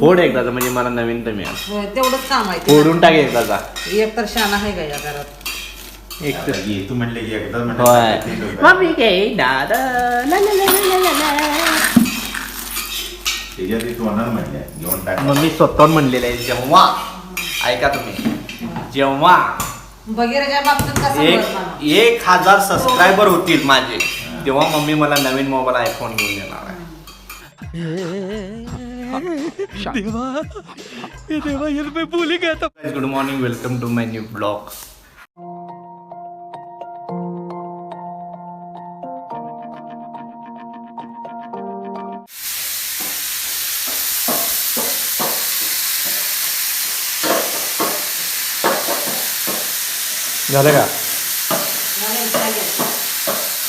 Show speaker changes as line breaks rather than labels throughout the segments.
फोड एकदाचा म्हणजे मला नवीन तर मिळाल.
होय, तेवढंच काम आहे ते.
फोडून टाक एकदाचा
एक तर शाना आहे का या घरात.
एक
आता ये, तू म्हणले की एकदा
होय.
म्हणलं
मम्मी घे दादा ला ला ला ला ला ला.
त्याच्यात तू होणार म्हणले घेऊन टाक.
मम्मी स्वतःहून म्हणलेलं आहे जेव्हा. ऐका तुम्ही. जेव्हा.
बगैरेच्या बाबतीत कसं
एक
मानव?
एक हजार सबस्क्रायबर होतील माझे. तेव्हा मम्मी मला नवीन मोबाईल आयफोन घेऊन देणार आहे. Good morning welcome to my new blog झालं का?
नवीन काय घ्यायचं?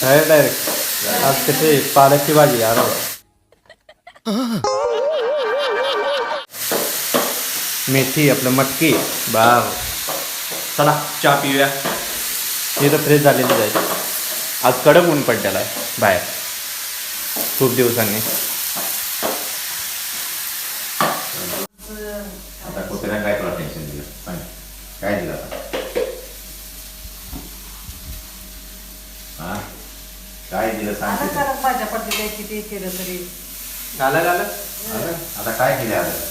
डायरेक्ट डायरेक्ट आज कसे पालकची भाजी यार मेथी आपलं मटकी. बाव. चला चहा पिऊया. हे तर फ्रेश झालेली जाईल आज कडक ऊन पडलेला आहे. बाहेर. खूप दिवसांनी.
आता कुत्र्या काय तुला टेन्शन दिलं? सांग. काय दिलं आता? हा? काय दिलं सांग
भाज्या पडलेल्या किती केलं तरी.
झालं झालं?
आता आता काय केलं आता?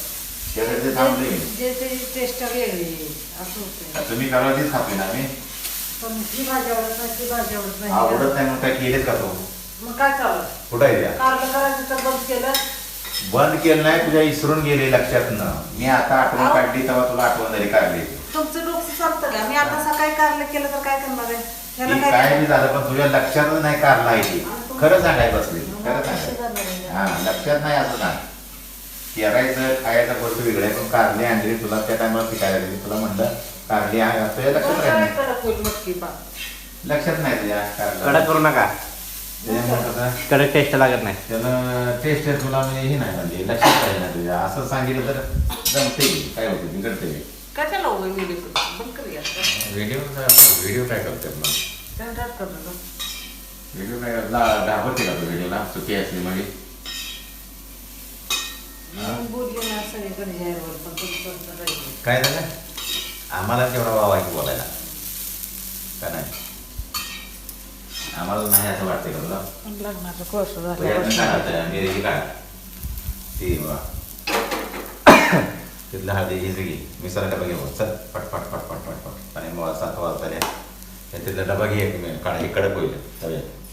ते थांबले.
जे ते टेस्ट वेगळी असं होतं.
तुम्ही करावं तेच खातोय ना मी?
पण ही भाजी आवडत नाही ती भाजी आवडत नाही.
आवडत नाही मग काय केलेच का तू?
मग काय चालू
कुठं आहे त्या
कारलं करायचं तर बंद केलं.
बंद केलं नाही तुझ्या इसरून गेले लक्षात न मी आता आठवण. काढली तेव्हा तुला आठवण झाली काढली.
तुमचं डोकं चालतं का? मी आता सकाळी कारलं केलं तर काय करणार आहे? ह्याला
ती
काय?
बी झालं पण तुझ्या लक्षातच नाही कारला आहे ती. खरं सांगाय बसली. खरं सांगाय? हा लक्षात नाही असं सांग पेरायचं खायचं गोष्ट वेगळं आहे पण कारली आणली तुला त्या टायमाला पिकायला लागली. तुला म्हणलं कारली आहे तुझ्या लक्षात राहिलं.
काय
लक्षात नाही तुझ्या
कडक करू नका.
त्याच्यामुळे कसं
कडक टेस्ट लागत नाही.
त्यानं टेस्ट तुला म्हणजे हे नाही म्हणजे लक्षात राहील ना तुझ्या. असं सांगितलं तर जमते. काय होते बिघडते.
कशाला उभं व्हिडिओ बंद करूया
व्हिडिओ व्हिडिओ काय करते मग
करतो
व्हिडिओ काय ला- घाबरते का तू व्हिडिओला चुकी असली म्हणजे
मी बोलले ना सगळीकडे जाहीरवर पण तुमचं राहिलं
काय झालं? आम्हाला तेवढा वाव आहे की बोलायला. का नाही? आम्हाला नाही असं वाटतंय का तुला?
लग्नाचं
प्रयत्न काय मिरची ती बा तिथलं हळदी ही सगळी. मिसळ डबा घेऊ चल पट पट पट पट पट पट. आणि मग सात वाजता तिथला डबा घे काढा. हे कडक होईल. तव्यात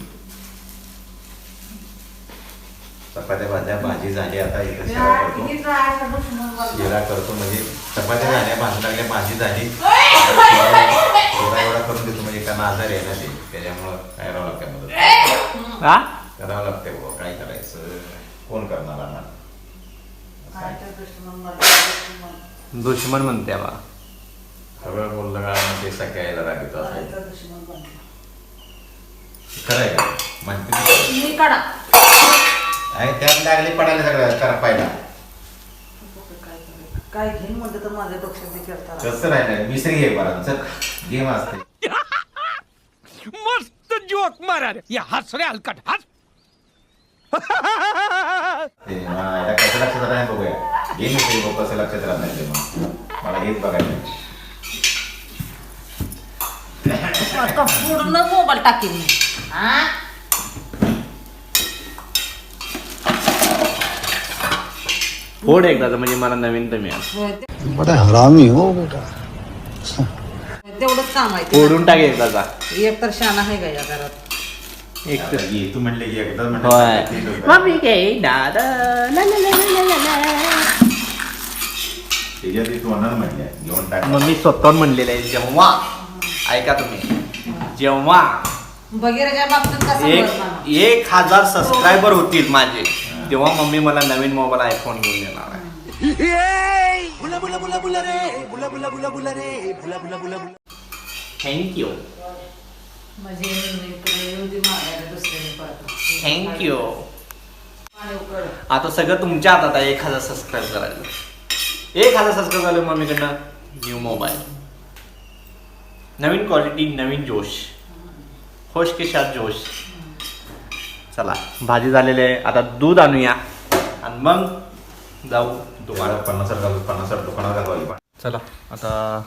चपात्या भाज्या भाजी झाली आता इथं शिरा करतो. शिरा करतो. म्हणजे चपात्या झाल्या भाजी लागल्या भाजी झाली. एवढा करून देतो म्हणजे त्यांना आजारी आहे ना ते. त्याच्यामुळं काय करावं लागतं मदत?
हा?
करावं लागते बुवा? काय करायचं? कोण करणार आम्हाला.
दुश्मन म्हणते बा.
सगळं बोललं का ते यायला राग येतो असं. खरं आहे का? म्हणते.
मी काढा.
आणि त्यात लागले पडायला सगळं करा पाहिला.
काय घेईन म्हणलं तर माझ्या डोक्यात विचार करा
तसं राहिलं मिसरी घे बरं चल. गेम असते
मस्त जोक मारा रे. या हस रे हलकट. हस.
ते मला याला कसं लक्षात राहणार बघूया. गेम मिसरी बघ कसं लक्षात नाही ते मग. मला हेच बघायचं आहे.
आता पूर्ण मोबाईल टाकेन मी. हा?
फोड एकदाचा म्हणजे मला नवीन तर मिळाल.
बड़ा हरामी हो बेटा.
तेवढंच काम आहे ते.
फोडून टाक एकदाचा
एक तर शाना आहे का या घरात?
एक
ये, तू म्हणले की एकदा
होय.
म्हणलं
मम्मी घे दादा ला ला ला ला ला ला.
त्याच्यात तू होणार म्हणले घेऊन टाक.
मम्मी स्वतःहून म्हणलेलं आहे जेव्हा. ऐका तुम्ही. जेव्हा.
बगैरेच्या बाबतीत कसं
एक? एक हजार सबस्क्रायबर होतील माझे. तेव्हा मम्मी मला नवीन मोबाईल आयफोन घेऊन देणार आहे. थँक्यू थँक्यू आता सगळं तुमच्या हातात आहे. एक हजार सबस्क्राईब करायचं. एक हजार सबस्क्राईब झालं मम्मीकडनं न्यू मोबाईल नवीन क्वालिटी नवीन जोश. होश के साथ जोश. चला भाजी झालेली आहे. आता दूध आणूया. आणि मग जाऊ
दुकानात पन्नास घालू पन्नास दुकानात घालवायला पाहिजे.
चला आता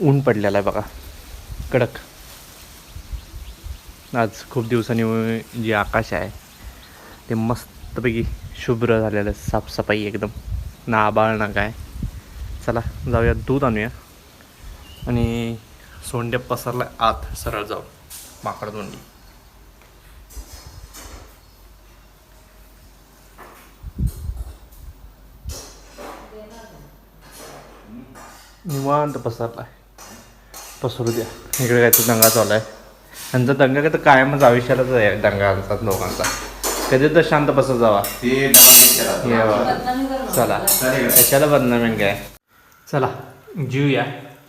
ऊन पडलेलं आहे बघा. कडक. आज खूप दिवसांनी जे आकाश आहे. ते मस्तपैकी शुभ्र झालेलं आहे साफसफाई एकदम. ना आबाळ ना काय. चला जाऊया दूध आणूया. आणि सोंड्या पसरला आत सरळ जाऊ माकड दोंडी निवांत पसरला पसरू द्या. इकडे काय तर दंगा चालू आहे यांचा दंगा काय तर कायमच आयुष्यालाच आहे दंगा असतात लोकांचा कधी तर शांत बसत जावा.
ते.
चला. त्याच्याला बदनामी काय चला जेऊया.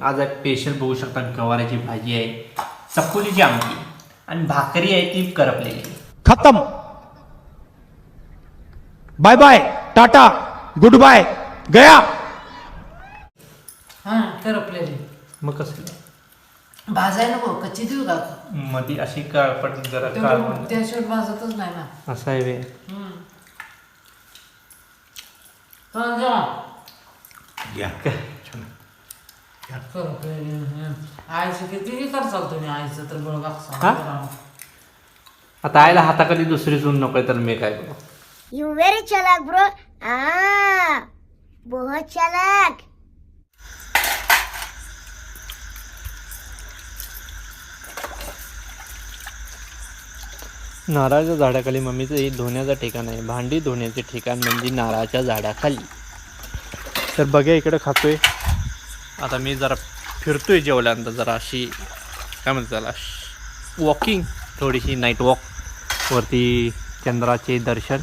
आज आहे स्पेशल बघू शकता गवाराची भाजी आहे. चकुलीची आमटी. आणि भाकरी आहे ती करपलेली.
खत्म. Bye bye tata good bye गया.
हा करपलेली
मग कसं
भाजाय नको कच्ची देऊ का
मध्ये अशी काळपट जरा काळपट
त्याशिवाय भाजतच नाही ना
असं आहे वे
हम्म. हा, जा.
घ्या.
करपलेली हम्म. आईचं किती करचाल तुम्ही आईचं तर बळ
हा? आता आयला हाताखाली दुसरी सून नको तर मी काय करू
You very chalak, bro. Ah, बहुत चालाक
नारळाच्या झाडाखाली मम्मीचं हे धुण्याचं ठिकाण आहे. भांडी धुण्याचे ठिकाण म्हणजे नारळाच्या झाडाखाली. तर बघा इकडं खातोय. आता मी जरा फिरतोय जेवल्यानंतर जरा अशी काय म्हणतात त्याला वॉकिंग थोडीशी नाईट वॉक वरती चंद्राचे दर्शन.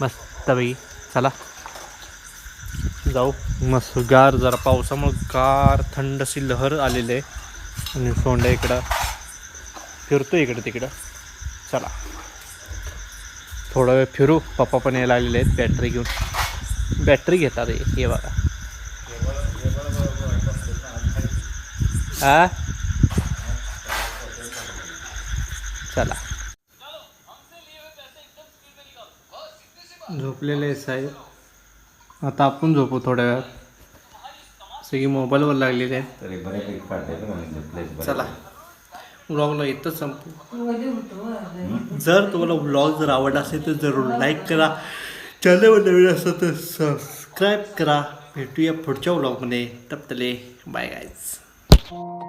मस्तपैकी चला. जाऊ. मस्त गार जरा पावसामुळे गार थंडशी लहर आलेली आहे. आणि सोंडा इकडं. फिरतो इकडं तिकडं. चला. थोडा वेळ फिरू. पप्पा पण यायला आलेले आहेत. बॅटरी घेऊन. बॅटरी घेतात हे. बघा. हा? चला. झोपलेले साहेब आता आपण झोपू थोड्या वेळात. सगळी मोबाईलवर लागलेले आहेत.
म्हणजे.
चला. व्लॉगला इथंच संपू. जर तुम्हाला व्लॉग जर आवडला असेल तर जरूर लाईक करा. चॅनलवर नवीन असेल तर सबस्क्राईब करा. भेटूया पुढच्या व्लॉगमध्ये तपतले बाय गायज